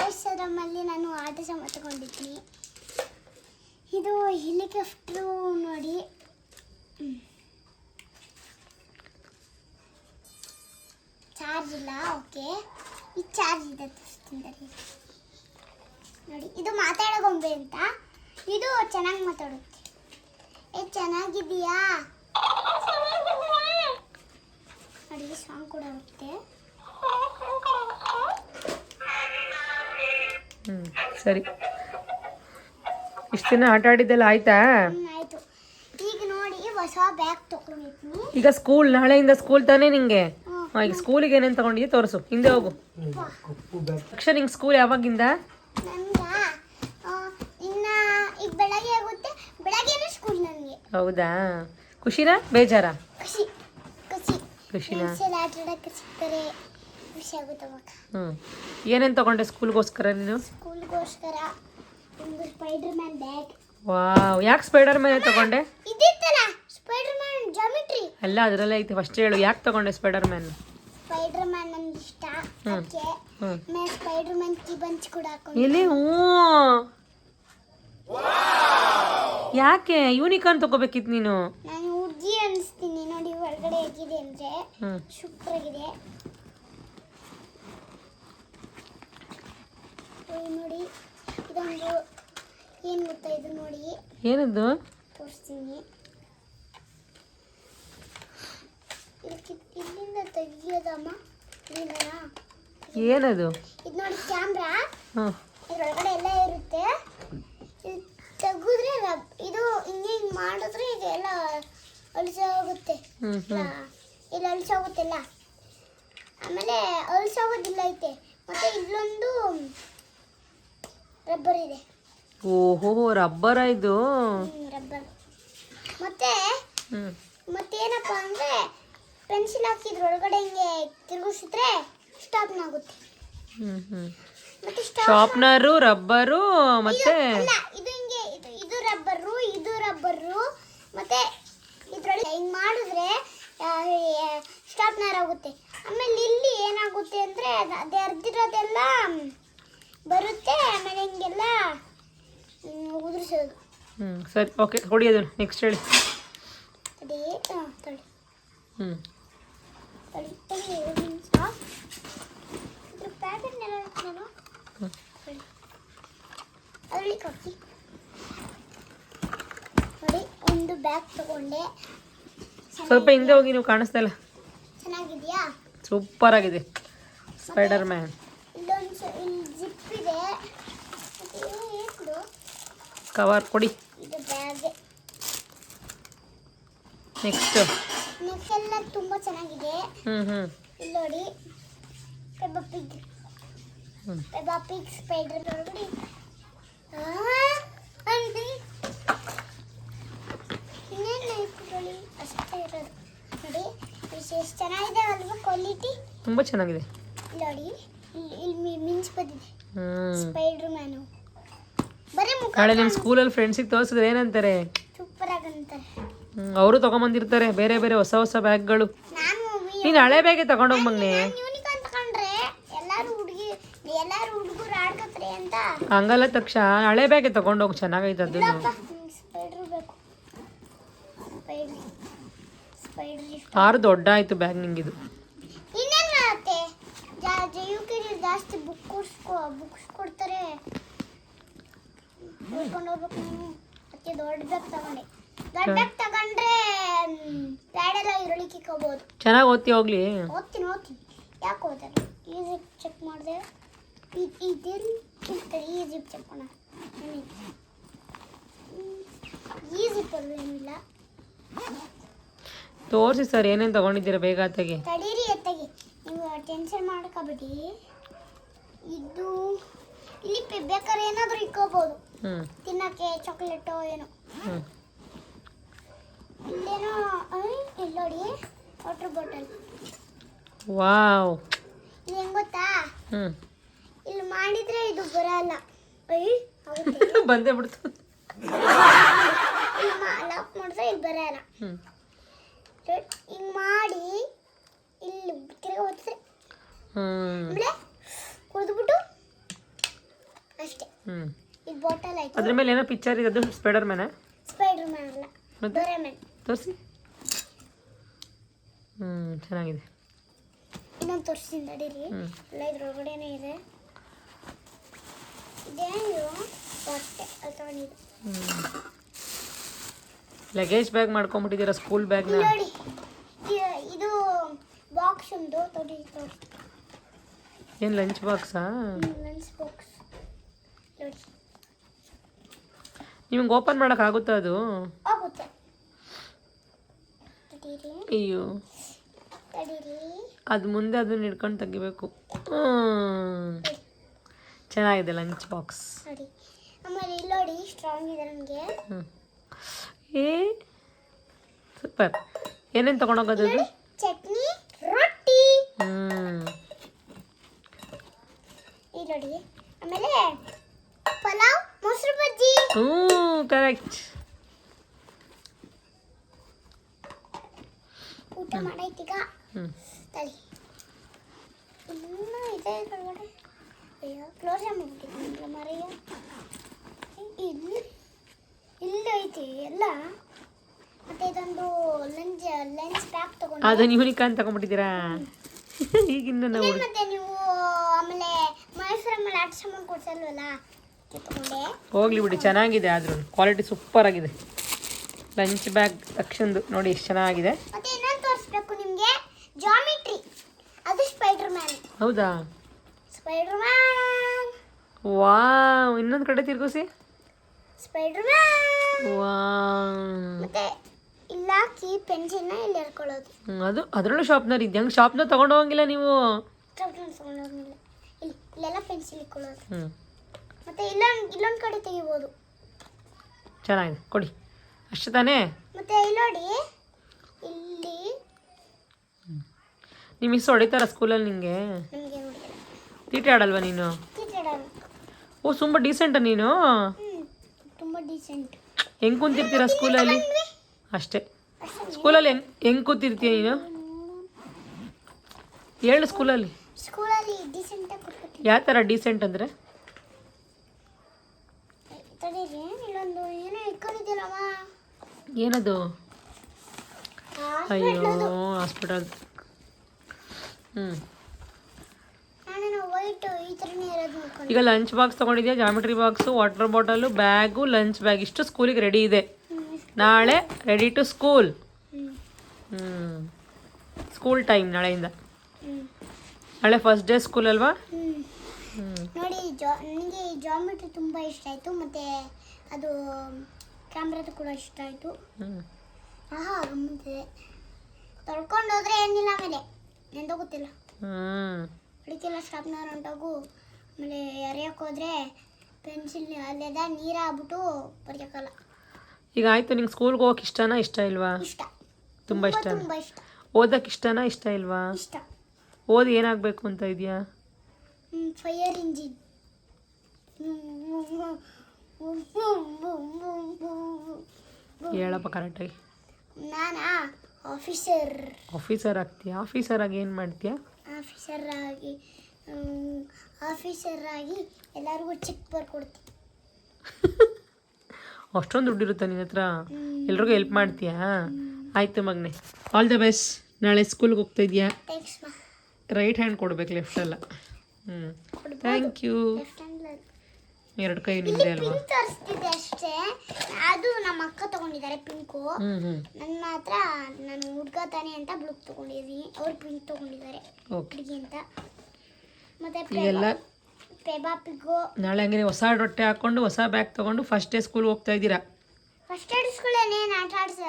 ಮಲ್ಲೇಶ್ವರಮಲ್ಲಿ ನಾನು ಆಟ ಸಮ ತಗೊಂಡಿದ್ದೀನಿ ಇದು ಹೆಲಿಕಾಪ್ಟ್ರು ನೋಡಿ. ಚಾರ್ಜ್ ಇಲ್ಲ, ಓಕೆ. ಈ ಚಾರ್ಜ್ ಇದೆ ತೋರಿಸ್ತೀನಿ. ನೋಡಿ, ಇದು ಮಾತಾಡೋ ಗೊಂಬೆ ಅಂತ. ಇದು ಚೆನ್ನಾಗಿ ಮಾತಾಡುತ್ತೆ. ಏ ಚೆನ್ನಾಗಿದೆಯಾ ನೋಡಿ ಸಾಂಗ್ ಕೂಡ ಬರುತ್ತೆ ಸರಿ. ಇಷ್ಟು ದಿನ ಆಟ ಆಡಿದ್ದೆಲ್ಲ ಆಯ್ತಾ? ಆಯ್ತು. ಈಗ ನೋಡಿ ಹೊಸ ಬ್ಯಾಗ್ ತಗೊಂಡಿದ್ನಿ. ಈಗ ಸ್ಕೂಲ್ ನಾಳೆಯಿಂದ ಸ್ಕೂಲ್ ತಾನೇ ನಿಂಗೆ? ಈಗ ಸ್ಕೂಲಿಗೆ ಏನೇನು ತಗೊಂಡಿದ್ದೆ ತೋರಿಸು. ಹಿಂದೆ ಹೋಗು. ಅಕ್ಷರ ನಿಂಗೆ ಸ್ಕೂಲ್ ಯಾವಾಗಿಂದ? ನನ್ಗ ಆ, ಇನ್ನ ಈಗ ಬೆಳಗ್ಗೆ ಆಗುತ್ತೆ. ಬೆಳಗ್ಗೆನೇ ಸ್ಕೂಲ್ ನನಗೆ ಹೌದಾ? ಖುಷಿನಾ? ಬೇಜಾರಾ? ಖುಷಿ. ಖುಷಿ. ಖುಷಿನಾ? ಖುಷಿ ಆಗುತ್ತೆ ಅವಾಗ. ಹ್ಞೂ ಏನೇನು ತಗೊಂಡೆ ಸ್ಕೂಲ್ಗೋಸ್ಕರ ನೀನು? ಸ್ಕೂಲ್ಗೋಸ್ಕರ ಒಂದು ಸ್ಪೈಡರ್ ಮ್ಯಾನ್ ಬ್ಯಾಗ್. ವಾವ್. ಯಾಕೆ ಸ್ಪೈಡರ್ ಮ್ಯಾನ್ ತಗೊಂಡೆ? ಇದಿತ್ತಲ್ಲ ಸ್ಪೈಡರ್ ಮ್ಯಾನ್ ಜಾಮಿಟ್ರಿ. ಅಲ್ಲ ಅದರಲ್ಲೇ ಐತೆ. ಫಸ್ಟ್ ಹೇಳು ಯಾಕೆ ತಗೊಂಡೆ ಸ್ಪೈಡರ್ ಮ್ಯಾನ್ ಸ್ಪೈಡರ್ ಮ್ಯಾನ್ ನನ್ಗೆ ಇಷ್ಟ. ಅದಕ್ಕೆ ಮೇ ಸ್ಪೈಡರ್ ಮ್ಯಾನ್ ಕಿ ಬಂಚ್ ಕೂಡ ಹಾಕೊಂಡು. ಎಲ್ಲಿ? ಹ್ಞೂ. ಯಾಕೆ? ಯೂನಿಕಾರ್ನ್ ತಗೋಬೇಕಿತ್ತು ನೀನು? ನಾನು ಹುಡುಗಿ ಅನಿಸ್ತೀನಿ. ನೋಡಿ ಹೊರಗಡೆ ಹೇಗಿದೆ ಅಂದ್ರೆ ಸೂಪರ್ ಆಗಿದೆ ನೋಡಿ. ಇದೊಂದು ಏನು ಗೊತ್ತಾ ಇದು ನೋಡಿ? ಏನದು? ತೋರಿಸ್ತೀನಿ. ಇದಕ್ಕೆ ಇಲ್ಲಿಂದ ತೆಗಿಯೋದಮ್ಮ ಇಲ್ಲಿಂದನಾ? ಏನದು? ಇದು ನೋಡಿ ಕ್ಯಾಮ್ರಾ. ಇದ್ರೊಳಗಡೆ ಎಲ್ಲ ಇರುತ್ತೆ. ಇದು ತೆಗೆದ್ರೆ ಇದು ಹಿಂಗೆ ಹಿಂಗೆ ಮಾಡಿದ್ರೆ ಇದೆಲ್ಲ ಅಳಿಸೋಗುತ್ತೆ ಇಲ್ಲಿ ಅಳಿಸೋಗುತ್ತಿಲ್ಲ ಆಮೇಲೆ ಅಳಿಸೋಗೋದಿಲ್ಲ ಐತೆ. ಮತ್ತೆ ಇಲ್ಲೊಂದು ರಬ್ಬರ್ ಇದೆ. ಓಹೋ ರಬ್ಬರ ಇದು? ರಬ್ಬರ್. ಮತ್ತೆ ಮತ್ತೇನಪ್ಪ ಅಂದ್ರೆ ಪೆನ್ಸಿಲ್ ಹಾಕಿದ್ರೊಳಗಡೆ ಹಿಂಗೆ ತಿರುಗಿಸಿದ್ರೆ ಸ್ಟಾಪ್ನಾಗುತ್ತೆ ಹ್ಞೂ ಹ್ಞೂ ಮತ್ತೆ ಸ್ಟಾಪ್ ಶಾರ್ಪ್ನರು ರಬ್ಬರು ಮತ್ತೆ? ಅಲ್ಲ ಇದು ಹಿಂಗೆ ಇದು ಇದು ರಬ್ಬರು ಇದು ರಬ್ಬರು ಮತ್ತೆ ಇದ್ರೊಳಗೆ ಹಿಂಗೆ ಮಾಡಿದ್ರೆ ಸ್ಟಾಪ್ನರ್ ಆಗುತ್ತೆ. ಆಮೇಲೆ ಇಲ್ಲಿ ಏನಾಗುತ್ತೆ ಅಂದ್ರೆ ಅದೇ ಅರ್ದಿರೋದೆಲ್ಲ ಬರುತ್ತೆ ಆಮೇಲೆ ಹಿಂಗೆಲ್ಲ ಹ್ಮ್, ಉದುರಿಸೋದು. ಹ್ಞೂ ಸರಿ ಓಕೆ ಹೊಡಿಯೋದು ನೆಕ್ಸ್ಟ್ ಹೇಳಿ. ಅದೇ ತಳಿ. ಹ್ಞೂ ತಳಿ ತಳಿ ಇದ್ರ ಪ್ಯಾಕೆಟ್ನೆಲ್ಲ ನಾನು ಅದರಲ್ಲಿ ಕಾಕಿ ನೋಡಿ ಒಂದು ಬ್ಯಾಗ್ ತಗೊಂಡೆ. ಸ್ವಲ್ಪ ಹಿಂದೆ ಹೋಗಿ ನೀವು ಕಾಣಿಸ್ತಾ ಇಲ್ಲ. ಚೆನ್ನಾಗಿದೆಯಾ? ಸೂಪರ್ ಆಗಿದೆ. ಸ್ಪೈಡರ್ ಮ್ಯಾನ್ ಇಲ್ಲೊಂದು ಸ- ಇಲ್ಲಿ ಜಿಪ್ ಇದೆ ಮತ್ತೆ ಏನು ಕವರ್ ಕೊಡಿ. Next next. ಎಲ್ಲ ತುಂಬ ಚೆನ್ನಾಗಿದೆ. ಹ್ಞೂ ಹ್ಞೂ ಇಲ್ಲಿ ನೋಡಿ. Peppa Pig hmm. Peppa Pig Spider ನೋಡಿ. ಅಷ್ಟೇ ಇರೋದು. ನೋಡಿ ವಿಶೇಷ ಚೆನ್ನಾಗಿದೆ ಅಲ್ವಾ ಕ್ವಾಲಿಟಿ ತುಂಬ ಚೆನ್ನಾಗಿದೆ. ನೋಡಿ ಇಲ್ಲಿ ಮಿಂಚ್ ಬಂದಿದೆ. ಸ್ಪೈಡರ್ ಮ್ಯಾನು ನಾಳೆ ನಿಮ್ಮ ಸ್ಕೂಲಲ್ಲಿ ಫ್ರೆಂಡ್ಸಿಗೆ ತೋರಿಸಿದ್ರೆ ಏನಂತಾರೆ? ಅವರು ತಗೊಂಬಂದಿರ್ತಾರೆ ಬೇರೆ ಬೇರೆ ಹೊಸ ಹೊಸ ಬ್ಯಾಗ್ಗಳು. ನಾನು ಹಳೆ ಬ್ಯಾಗೆ ತಗೊಂಡೋಗಿ ಮಗ್ನೆ. ಹಂಗಲ್ಲ ತಕ್ಷಣ ಹಳೆ ಬ್ಯಾಗೆ ತಗೊಂಡೋಗಿ ಚೆನ್ನಾಗೈತೆ ಸ್ಪೈಡರ್ ಆರು ದೊಡ್ಡ ಆಯ್ತು ಬ್ಯಾಗ್ ನಿಂಗಿದು. ಜಾಸ್ತಿ ಬುಕ್ ಬುಕ್ಸ್ ಕೊಡ್ತಾರೆ. ಓದ್ಕೊಂಡು ಹೋಗ್ಬೇಕು ನಾನು ಅದಕ್ಕೆ ದೊಡ್ಡ ಬ್ಯಾಗ್ ತಗೊಂಡೆ. ದೊಡ್ಡ ತಗೊಂಡ್ರೆ ಪ್ಯಾಡೆಲ್ಲ ಇರಳಿಕ್ಕೆ ಇಕ್ಕೋಬೋದು ಚೆನ್ನಾಗಿ ಓದ್ತಿ ಹೋಗ್ಲಿ? ಓದ್ತೀನಿ ಓದ್ತೀನಿ. ಯಾಕೆ ಓದಲ್ಲ ಈ ಚೆಕ್ ಮಾಡಿದೆ. ಇದೆಲ್ಲಿ ಇರ್ತಾರೆ ಈ ಜಿಪ್ ಚೆಕ್ ಮಾಡೋಣ. ಏನಿದೆ? ಹ್ಮ್, ಈ ಜಿಪ್ ಅಲ್ಲೂ ಏನಿಲ್ಲ ತೋರಿಸಿ ಸರ್ ಏನೇನು ತಗೊಂಡಿದ್ದೀರ ಬೇಗ ಅತ್ತಗೆ? ತಡೀರಿ ಅತ್ತಗೆ. ನೀವು ಟೆನ್ಷನ್ ಮಾಡ್ಕೋಬೇಡಿ. ಇದು ಇಲ್ಲಿ ಬೇಕಾದ್ರೆ ಏನಾದರೂ ಇಕ್ಕೋಬಹುದು ತಿನ್ನಕ್ಕೆ ಚಾಕ್ಲೇಟೋ ಏನೋ. ಇಲ್ಲೇನೋ ಇಲ್ಲೋಡಿ ವಾಟರ್ ಬಾಟಲ್ ವಾವ್. ಇದು ಹೆಂಗ್ ಗೊತ್ತಾ? ಇಲ್ಲಿ ಮಾಡಿದ್ರೆ ಇದು ಬರಲ್ಲ. ಬಂದೇ ಬಿಡ್ತು. ಲಾಕ್ ಮಾಡಿದ್ರೆ ಇಲ್ಲಿ ಬರಲ್ಲ. ಹಿಂಗ್ ಮಾಡಿ ಇಲ್ಲಿ ತಿರ್ಗಿ ಆಮೇಲೆ ಕುಡಿದ್ಬಿಟ್ಟು ಅಷ್ಟೇ. ಹ್ಞೂ ಇದು ಬಾಟಲ್ ಆಯ್ತು. ಅದ್ರ ಮೇಲೆ ಏನೋ ಪಿಕ್ಚರ್ ಇದೆ ಅದು ಸ್ಪೈಡರ್ ಮ್ಯಾನ ಸ್ಪೈಡರ್ ಮ್ಯಾನ್ ಅಲ್ಲ. ಮತ್ತೆ? ಡೋರೆಮನ್ ತೋರಿಸಿ. ಹ್ಞೂ ಚೆನ್ನಾಗಿದೆ. ಇನ್ನೊಂದು ತೋರಿಸ್ತೀನಿ ನಡೀರಿ ಎಲ್ಲ ಇದ್ರ ಇದ್ರೊಳಗಡೆನೇ ಇದೆ. ಇದೇನು ಬಟ್ಟೆ ಅದು ತಗೊಂಡಿದ್ದು. ಲಗೇಜ್ ಬ್ಯಾಗ್ ಮಾಡ್ಕೊಂಡ್ಬಿಟ್ಟಿದ್ದೀರಾ ಸ್ಕೂಲ್ ಬ್ಯಾಗ್ನ ನೋಡಿ ಇ- ಇದು ಬಾಕ್ಸ್ ಒಂದು ತೊಡಿ ತೋರಿಸಿ. ಏನು ಲಂಚ್ ಬಾಕ್ಸಾ ಲಂಚ್ ಬಾಕ್ಸ್ ನಿಮ್ಗೆ ಓಪನ್ ಮಾಡೋಕ್ಕಾಗುತ್ತಾ ಅದು? ಅಯ್ಯೋ. ಅದು ಮುಂದೆ ಅದನ್ನ ಹಿಡ್ಕೊಂಡು ತೆಗಿಬೇಕು. ಚೆನ್ನಾಗಿದೆ ಲಂಚ್ ಬಾಕ್ಸ್. ಏ ಸೂಪರ್. ಏನೇನು ತೊಗೊಂಡೋಗೋದು ಅದು? ಚಟ್ನಿ ರೊಟ್ಟಿ. ಹ್ಞೂ ಆಮೇಲೆ ಪಲಾವ್ ಮೊಸರು ಬಜ್ಜಿ. ಹ್ಞೂ ಕರೆಕ್ಟ್ ಊಟ ಮಾಡೈತೀಗ ತಳಿ ಇನ್ನೂ ಇದೆ ಒಳಗಡೆ. ಅಯ್ಯೋ ಕ್ಲೋಸ್ ಮಾಡ್ಬಿಟ್ಟಿದ್ದೀನಿ ಮರೆಯ. ಇಲ್ಲಿ ಇಲ್ಲಿ ಐತಿ ಎಲ್ಲ. ಮತ್ತೆ ಇದೊಂದು ಲೆನ್ಸ್ ಲೆನ್ಸ್ ಪ್ಯಾಕ್ ತಗೊಂಡು. ಅದನ್ನ ಯೂನಿಕ್ ಅಂತ ತಗೊಂಡ್ಬಿಟ್ಟಿದ್ದೀರಾ? ಈಗಿಂದ ನಾವು ಮತ್ತೆ ನೀವು ಆಮೇಲೆ ಮೈಸೂರು ಆಮೇಲೆ ಆಟ ಸಾಮಾನು ಕೊಡ್ಸಲ್ವಲ್ಲ? ಹೋಗ್ಲಿ ಬಿಡಿ ಚೆನ್ನಾಗಿದೆ ಆದ್ರೂ. ಕ್ವಾಲಿಟಿ ಸೂಪರ್ ಆಗಿದೆ. ಲಂಚ್ ಬ್ಯಾಗ್ ತಕ್ಷಣದು ನೋಡಿ ಎಷ್ಟು ಚೆನ್ನಾಗಿದೆ. ಮತ್ತೆ ಇನ್ನೊಂದು ತೋರಿಸ್ಬೇಕು ನಿಮಗೆ. ಜಾಮಿಟ್ರಿ ಅದು ಸ್ಪೈಡರ್ ಮ್ಯಾನ್ ಹೌದಾ? ಸ್ಪೈಡರ್ ಮ್ಯಾನ್ ವಾ ಇನ್ನೊಂದು ಕಡೆ ತಿರ್ಗಿಸಿ. ಸ್ಪೈಡರ್ ಮ್ಯಾನ್ ವಾ ಮತ್ತೆ ಇಲ್ಲ ಕೀ ಪೆನ್ಸಿಲ್ನ ಇಲ್ಲಿ ಎಳ್ಕೊಳ್ಳೋದು ಅದು ಅದರಲ್ಲೂ ಶಾಪ್ನರ್ ಇದೆ ಹಂಗೆ ಶಾಪ್ನ ತಗೊಂಡು ಹೋಗಂಗಿಲ್ಲ ನೀವು? ಶಾಪ್ನ ತಗೊಂಡೋಗಿಲ್ಲ ಇಲ್ಲಿ ಇಲ್ಲೆಲ್ಲ ಪೆನ್ಸಿಲ್ ಇಟ್ಕೊಳ್ಳೋದು. ಹ್ಞೂ ಮತ್ತೆ ಇಲ್ಲೊಂದು ಇಲ್ಲೊಂದು ಕಡೆ ತೆಗಿಬೋದು. ಚೆನ್ನಾಗಿದೆ ಕೊಡಿ. ಅಷ್ಟು ತಾನೇ? ಮತ್ತೆ ಇಲ್ಲಿ ನೋಡಿ ಇಲ್ಲಿ ನಿಮ್ಮ ಮಿಸ್ ಹೊಡಿತಾರ ಸ್ಕೂಲಲ್ಲಿ ನಿಂಗೆ? ನಮಗೆ ನೋಡಿ ತೀಟೆ ಆಡಲ್ವಾ ನೀನು? ಓ ತುಂಬ ಡೀಸೆಂಟಾ ನೀನು? ತುಂಬ ಡೀಸೆಂಟ್ ಹೆಂಗೆ ಕುಂತಿರ್ತೀರಾ ಸ್ಕೂಲಲ್ಲಿ? ಅಷ್ಟೇ. ಸ್ಕೂಲಲ್ಲಿ ಹೆಂಗ್ ಹೆಂಗೆ ಕೂತಿರ್ತೀಯ ನೀನು? ಹೇಳು ಸ್ಕೂಲಲ್ಲಿ. ಸ್ಕೂಲಲ್ಲಿ ಕೊಟ್ಬಿಟ್ಟು ಯಾವ ಥರ ಡೀಸೆಂಟ್ ಅಂದರೆ? ತಡೀರಿ ಇಲ್ಲೊಂದು ಏನೋ ಇಟ್ಕೊಂಡಿದ್ದೀರಮ್ಮ? ಏನದು? ಅಯ್ಯೋ ಹಾಸ್ಪಿಟಲ್. ಹ್ಞೂ ಈಗ lunch box ತೊಗೊಂಡಿದ್ಯಾ? Geometry box water bottle bag lunch bag ಇಷ್ಟು ಸ್ಕೂಲಿಗೆ ರೆಡಿ ಇದೆ. ನಾಳೆ ರೆಡಿ ಟು ಸ್ಕೂಲ್ ಹ್ಞೂ ಸ್ಕೂಲ್ ಟೈಮ್ ನಾಳೆಯಿಂದ. ನಾಳೆ ಫಸ್ಟ್ ಡೇ ಸ್ಕೂಲ್ ಅಲ್ವಾ? ನೋಡಿ ಜಾ ನನಗೆ ಈ ಜಾಮಿಟ್ರಿ ತುಂಬ ಇಷ್ಟ ಆಯಿತು ಮತ್ತು ಅದು ಕ್ಯಾಮ್ರಾದು ಕೂಡ ಇಷ್ಟ ಆಯಿತು. ಆಹಾ ಗಮ್ಮತ್ತಿದೆ ತೊಳ್ಕೊಂಡು ಹೋದ್ರೆ ಏನಿಲ್ಲ ಆಮೇಲೆ ಹ್ಞೂ ಅದಕ್ಕೆಲ್ಲ ಸ್ಟಾಪ್ನವ್ರು ಹೊಂಟೋಗು ಆಮೇಲೆ ಎರೆಯಕ್ಕೆ ಹೋದ್ರೆ ಪೆನ್ಸಿಲ್ ಅಲ್ಲೆದ ನೀರು ಆಗ್ಬಿಟ್ಟು ಬರೆಯೋಕ್ಕಲ್ಲ ಈಗ ಆಯಿತು ನಿಂಗೆ ಸ್ಕೂಲ್ಗೆ ಹೋಗಕ್ಕೆ ಇಷ್ಟನಾ ಇಷ್ಟ ಇಲ್ವಾ? ಇಷ್ಟ. ತುಂಬ ಇಷ್ಟ. ಓದಕ್ಕೆ ಇಷ್ಟನಾ ಇಷ್ಟ ಇಲ್ವಾ? ಇಷ್ಟ. ಓದಿ ಏನಾಗಬೇಕು ಅಂತ ಇದೆಯಾ? ಇಂಜಿನ್ ಹೇಳಪ್ಪ ಕರೆಕ್ಟಾಗಿ ನಾನಾ? Officer officer ಆಗ್ತೀಯಾ? ಆಫೀಸರ್ ಆಗಿ ಏನು ಮಾಡ್ತೀಯ? ಆಫೀಸರ್ ಆಗಿ ಆಫೀಸರ್ ಆಗಿ ಎಲ್ಲರಿಗೂ ಚೆಕ್ ಬರ್ಕೊಡ್ತೀನಿ. ಅಷ್ಟೊಂದು ದುಡ್ಡಿರುತ್ತಾ ನಿನ್ನ ಹತ್ರ. ಎಲ್ರಿಗೂ ಹೆಲ್ಪ್ ಮಾಡ್ತೀಯಾ? ಆಯಿತು ಮಗನೆ. ಆಲ್ ದ ಬೆಸ್ಟ್ ನಾಳೆ ಸ್ಕೂಲ್ಗೆ ಹೋಗ್ತಾ ಇದೆಯಾ? ರೈಟ್ ಹ್ಯಾಂಡ್ ಕೊಡ್ಬೇಕು ಲೆಫ್ಟ್ ಅಲ್ಲ. ಹ್ಞೂ ಥ್ಯಾಂಕ್ ಯು ಎರಡು ಕೈ ನಿಂದೆ ಅಲ್ವಾ? ತರಿಸ್ತಿದೆ ಅಷ್ಟೇ. ಅದು ನಮ್ಮ ಅಕ್ಕ ತಗೊಂಡಿದ್ದಾರೆ ಪಿಂಕು ನನ್ನ ಮಾತ್ರ ನಾನು ಹುಡ್ಗ ತಾನೆ ಅಂತ ಬ್ಲೂ ತಗೊಂಡಿದ್ದೀನಿ. ಅವ್ರು ಪಿಂಕ್ ತಗೊಂಡಿದ್ದಾರೆ ಹುಡುಗಿ ಅಂತ. ಮತ್ತೆ ಎಲ್ಲ ಪೆಬಾ ಪಿಗು ನಾಳೆ ಹಂಗೆ ಹೊಸ ರೊಟ್ಟೆ ಹಾಕೊಂಡು ಹೊಸ ಬ್ಯಾಗ್ ತಗೊಂಡು ಫಸ್ಟ್ ಡೇ ಸ್ಕೂಲ್ಗೆ ಹೋಗ್ತಾ ಇದ್ದೀರಾ? ಫಸ್ಟ್ ಏಡ್ ಸ್ಕೂಲೇನೇನು ಆಟ ಆಡ್ಸ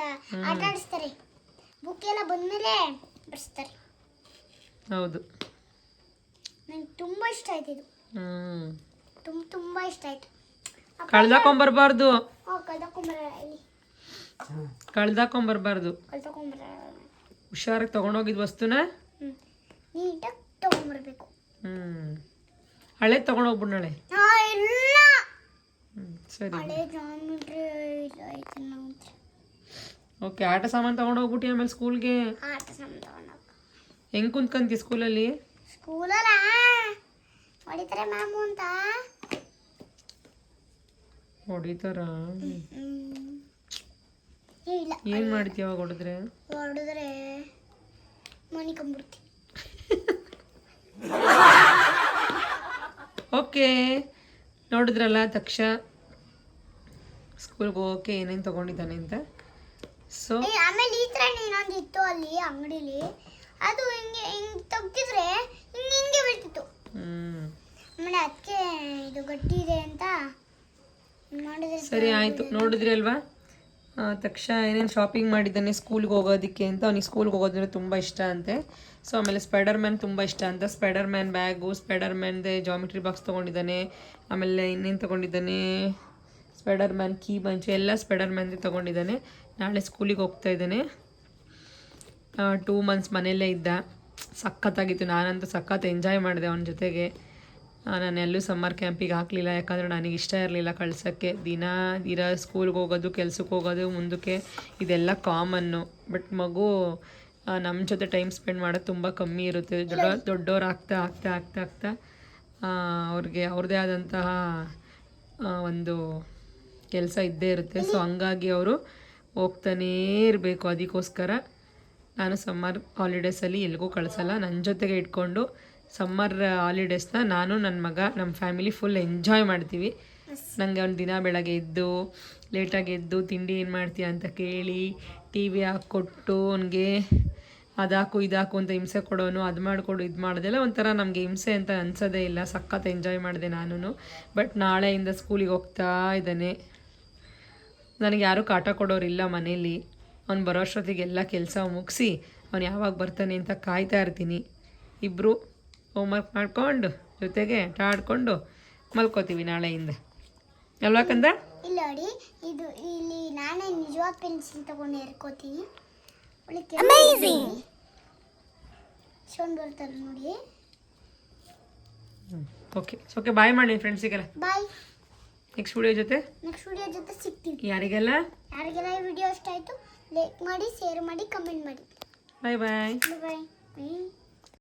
ಆಟ ಆಡಿಸ್ತಾರೆ. ಬುಕ್ ಎಲ್ಲ ಬಂದಮೇಲೆ ಬಿಡಿಸ್ತಾರೆ ಹೌದು. ನಂಗೆ ತುಂಬ ಇಷ್ಟ ಆಯ್ತು ಇದು. ತುಂಬ ತುಂಬ ಇಷ್ಟ ಆಯ್ತು. ಕಳ್ದಾಕೊಂಬರ್ಬಾರ್ದು ಇಲ್ಲಿ. ಕಳ್ದಾಕೊಂಬರ್ಬಾರ್ದು ಹುಷಾರಾಗಿ ತಗೊಂಡೋಗಿದ್ ವಸ್ತುನ? ನೀಟಾಗಿ ತೊಗೊಂಬರ್ಬೇಕು. ಹ್ಞೂ ಹಳೆ ತಗೊಂಡೋಗ್ಬಿಡ್ ನಾಳೆ. ಇಲ್ಲ. ಸರಿ. ಹಳೆ ಜಾಮಿಟ್ರಿ ಓಕೆ ಆಟ ಸಾಮಾನು ತಗೊಂಡೋಗ್ಬಿಟ್ಟು ಆಮೇಲೆ ಸ್ಕೂಲ್ಗೆ ಆಟ ಸಾಮಾನು ತಗೊಂಡೋಗ ಹೆಂಗೆ. ಕುಂತ್ಕಂತಿ ಸ್ಕೂಲಲ್ಲಿ ಸ್ಕೂಲಲ್ಲ ಹೊಡಿತಾರೆ ಮ್ಯಾಮು ಅಂತ? ಹೊಡಿತಾರ? ಏನ್ ಮಾಡ್ತೀವ ಇಲ್ಲ. ಏನು ಮಾಡ್ತೀಯ ಅವಾಗ ಹೊಡೆದ್ರೆ? ಹೊಡೆದ್ರೆ ಮಣಿಕೊಂಬಿಡ್ತೀನಿ ಓಕೆ. ನೋಡಿದ್ರಲ್ಲ ತಕ್ಷ ಸ್ಕೂಲ್ಗೆ ಹೋಗೋಕೆ ಏನೇನು ತೊಗೊಂಡಿದ್ದಾನೆ ಅಂತ? ಸೊ ಆಮೇಲೆ ಈ ಥರ ಇನ್ನೊಂದು ಇತ್ತು ಅಲ್ಲಿ ಅಂಗಡಿಲಿ? ಅದು ಹಿಂಗೆ ಹಿಂಗೆ ತೆಗ್ದಿದ್ರೆ ಹಿಂಗೆ ಹಿಂಗೆ ಬೀಳ್ತಿತ್ತು. ಹ್ಞೂ ಆಮೇಲೆ ಅದಕ್ಕೆ ಇದು ಗಟ್ಟಿ ಇದೆ ಅಂತ ನೋಡಿದ್ರೆ ಸರಿ ಆಯಿತು. ನೋಡಿದ್ರಿ ಅಲ್ವಾ? ತಕ್ಷಣ ತಕ್ಷ ಏನೇನು ಶಾಪಿಂಗ್ ಮಾಡಿದ್ದಾನೆ ಸ್ಕೂಲ್ಗೆ ಹೋಗೋದಕ್ಕೆ ಅಂತ ಅವ್ನಿಗೆ ಸ್ಕೂಲ್ಗೆ ಹೋಗೋದಂದ್ರೆ ತುಂಬ ಇಷ್ಟ ಅಂತೆ. ಸೊ ಆಮೇಲೆ ಸ್ಪೈಡರ್ ಮ್ಯಾನ್ ತುಂಬ ಇಷ್ಟ ಅಂತ. ಸ್ಪೈಡರ್ ಮ್ಯಾನ್ ಬ್ಯಾಗು ಸ್ಪೈಡರ್ ಮ್ಯಾನ್ದೇ ಜಾಮಿಟ್ರಿ ಬಾಕ್ಸ್ ತೊಗೊಂಡಿದ್ದಾನೆ. ಆಮೇಲೆ ಇನ್ನೇನು ತೊಗೊಂಡಿದ್ದಾನೆ? ಸ್ಪೈಡರ್ ಮ್ಯಾನ್ ಕೀ ಬಂಚು ಎಲ್ಲ ಸ್ಪೈಡರ್ ಮ್ಯಾನ್ದೇ ತೊಗೊಂಡಿದ್ದಾನೆ. ನಾಳೆ ಸ್ಕೂಲಿಗೆ ಹೋಗ್ತಾ ಇದ್ದಾನೆ. ಟೂ ಮಂತ್ಸ್ ಮನೆಯಲ್ಲೇ ಇದ್ದ. ಸಖತ್ತಾಗಿತ್ತು. ನಾನಂತೂ ಸಖತ್ ಎಂಜಾಯ್ ಮಾಡಿದೆ ಅವನ ಜೊತೆಗೆ. ನಾನು ಎಲ್ಲೂ ಸಮ್ಮರ್ ಕ್ಯಾಂಪಿಗೆ ಹಾಕಲಿಲ್ಲ. ಯಾಕಂದರೆ ನನಗೆ ಇಷ್ಟ ಇರಲಿಲ್ಲ ಕಳ್ಸೋಕ್ಕೆ. ದಿನ ಇರೋ ಸ್ಕೂಲ್ಗೆ ಹೋಗೋದು, ಕೆಲ್ಸಕ್ಕೆ ಹೋಗೋದು, ಮುಂದಕ್ಕೆ ಇದೆಲ್ಲ ಕಾಮನ್ನು ಬಟ್ ಮಗು ನಮ್ಮ ಜೊತೆ ಟೈಮ್ ಸ್ಪೆಂಡ್ ಮಾಡೋದು ತುಂಬ ಕಮ್ಮಿ ಇರುತ್ತೆ. ದೊಡ್ಡ ದೊಡ್ಡವ್ರು ಆಗ್ತಾ ಆಗ್ತಾ ಆಗ್ತಾ ಆಗ್ತಾ ಅವ್ರಿಗೆ ಅವ್ರದ್ದೇ ಆದಂತಹ ಒಂದು ಕೆಲಸ ಇದ್ದೇ ಇರುತ್ತೆ. ಸೊ ಹಂಗಾಗಿ ಅವರು ಹೋಗ್ತಾನೇ ಇರಬೇಕು. ಅದಕ್ಕೋಸ್ಕರ ನಾನು ಸಮ್ಮರ್ ಹಾಲಿಡೇಸಲ್ಲಿ ಎಲ್ಲಿಗೂ ಕಳಿಸಲ್ಲ. ನನ್ನ ಜೊತೆಗೆ ಇಟ್ಕೊಂಡು ಸಮ್ಮರ್ ಹಾಲಿಡೇಸ್ನ ನಾನು ನನ್ನ ಮಗ ನಮ್ಮ ಫ್ಯಾಮಿಲಿ ಫುಲ್ ಎಂಜಾಯ್ ಮಾಡ್ತೀವಿ. ನನಗೆ ಒಂದು ದಿನ ಬೆಳಗ್ಗೆ ಎದ್ದು ಲೇಟಾಗಿ ಎದ್ದು ತಿಂಡಿ ಏನು ಮಾಡ್ತೀಯ ಅಂತ ಕೇಳಿ ಟಿ ವಿ ಹಾಕ್ಕೊಟ್ಟು ಅವನಿಗೆ ಅದಾಕು ಇದಾಕು ಅಂತ ಹಿಂಸೆ ಕೊಡೋನು ಅದು ಮಾಡಿಕೊಡು ಇದು ಮಾಡೋದೆಲ್ಲ ಒಂಥರ ನಮಗೆ ಹಿಂಸೆ ಅಂತ ಅನ್ಸೋದೇ ಇಲ್ಲ. ಸಖತ್ ಎಂಜಾಯ್ ಮಾಡಿದೆ ನಾನು ಬಟ್ ನಾಳೆಯಿಂದ ಸ್ಕೂಲಿಗೆ ಹೋಗ್ತಾ ಇದ್ದಾನೆ. ನನಗೆ ಯಾರೂ ಕಾಟ ಕೊಡೋರಿಲ್ಲ ಮನೇಲಿ. ಅವ್ನು ಬರೋ ಅಷ್ಟೊತ್ತಿಗೆ ಎಲ್ಲ ಕೆಲಸ ಮುಗಿಸಿ ಅವ್ನು ಯಾವಾಗ ಬರ್ತಾನೆ ಅಂತ ಕಾಯ್ತಾ ಇರ್ತೀನಿ. ಇಬ್ಬರು ಹೋಮ್ವರ್ಕ್ ಮಾಡ್ಕೊಂಡು ಜೊತೆಗೆ ಆಟ ಆಡ್ಕೊಂಡು ಮಲ್ಕೋತೀವಿ ನಾಳೆಯಿಂದ. ಅಲ್ವಾ ಕಂದ? ಇಲ್ಲ ನೋಡಿ ಇದು ಇಲ್ಲಿ ನಾನೇ ನಿಜವಾದ ಪೆನ್ಸಿಲ್ ತಗೊಂಡು ಎರ್ಕೋತೀನಿ. ಸೌಂಡ್ ಬರ್ತಾರೆ ನೋಡಿ. ಓಕೆ ಓಕೆ ಬಾಯ್ ಮಾಡಿ ಫ್ರೆಂಡ್ಸಿಗೆಲ್ಲ ಬಾಯ್ ನೆಕ್ಸ್ಟ್ ವಿಡಿಯೋ ಜೊತೆ? ನೆಕ್ಸ್ಟ್ ವಿಡಿಯೋ ಜೊತೆ ಸಿಗ್ತೀವಿ. ಯಾರಿಗೆಲ್ಲ? ಯಾರಿಗೆಲ್ಲ ಈ ವಿಡಿಯೋ ಇಷ್ಟ ಆಯಿತು? ಲೈಕ್ ಮಾಡಿ ಶೇರ್ ಮಾಡಿ ಕಮೆಂಟ್ ಮಾಡಿ. ಬಾಯ್ ಬಾಯ್ ಬಾಯ್ ಬಾಯ್